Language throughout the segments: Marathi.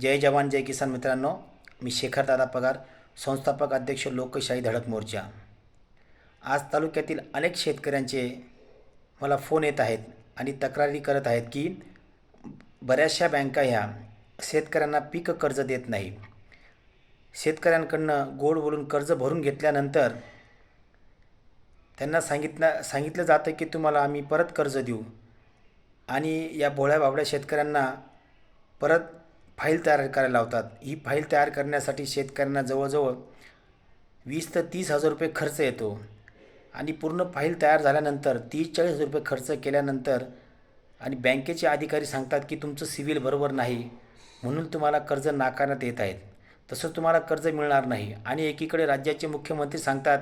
जय जवान जय किसान मित्रांनो. मी शेखर दादा पगार संस्थापक अध्यक्ष लोकशाही धडक मोर्चा. आज तालुक्यातील अनेक शेतकऱ्यांचे मला फोन येत आहेत आणि तक्रारी करत आहेत की बऱ्याचशा बँका ह्या शेतकऱ्यांना पीक कर्ज देत नाही. शेतकऱ्यांकडनं गोड बोलून कर्ज भरून घेतल्यानंतर त्यांना सांगितलं सांगितलं जातं की तुम्हाला आम्ही परत कर्ज देऊ. आणि या भोळ्या बाबड्या शेतकऱ्यांना परत फाईल तयार करायला लावतात. ही फाईल तयार करण्यासाठी शेतकऱ्यांना जवळजवळ वीस ते तीस हजार रुपये खर्च येतो. आणि पूर्ण फाईल तयार झाल्यानंतर तीस चाळीस हजार रुपये खर्च केल्यानंतर आणि बँकेचे अधिकारी सांगतात की तुमचं सिव्हिल बरोबर नाही. म्हणून तुम्हाला कर्ज नाकारण्यात येत आहेत. तसं तुम्हाला कर्ज मिळणार नाही. आणि एकीकडे राज्याचे मुख्यमंत्री सांगतात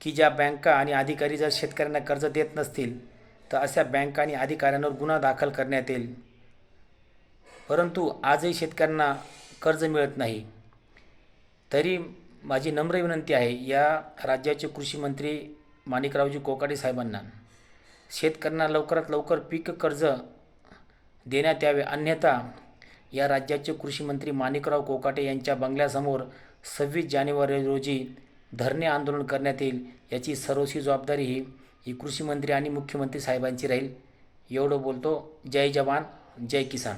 की ज्या बँका आणि अधिकारी जर शेतकऱ्यांना कर्ज देत नसतील तर अशा बँका आणि अधिकाऱ्यांवर गुन्हा दाखल करण्यात येईल. परंतु आजही शेतकऱ्यांना कर्ज मिळत नाही. तरी माझी नम्र विनंती आहे या राज्याचे कृषीमंत्री माणिकरावजी कोकाटे साहेबांना शेतकऱ्यांना लवकरात लवकर पीक कर्ज देण्यात यावे. अन्यथा या राज्याचे कृषीमंत्री माणिकराव कोकाटे यांच्या बंगल्यासमोर सव्वीस जानेवारी रोजी धरणे आंदोलन करण्यात येईल याची सर्वस्वी जबाबदारी ही ही कृषीमंत्री आणि मुख्यमंत्री साहेबांची राहील. एवढं बोलतो. जय जवान जय किसान.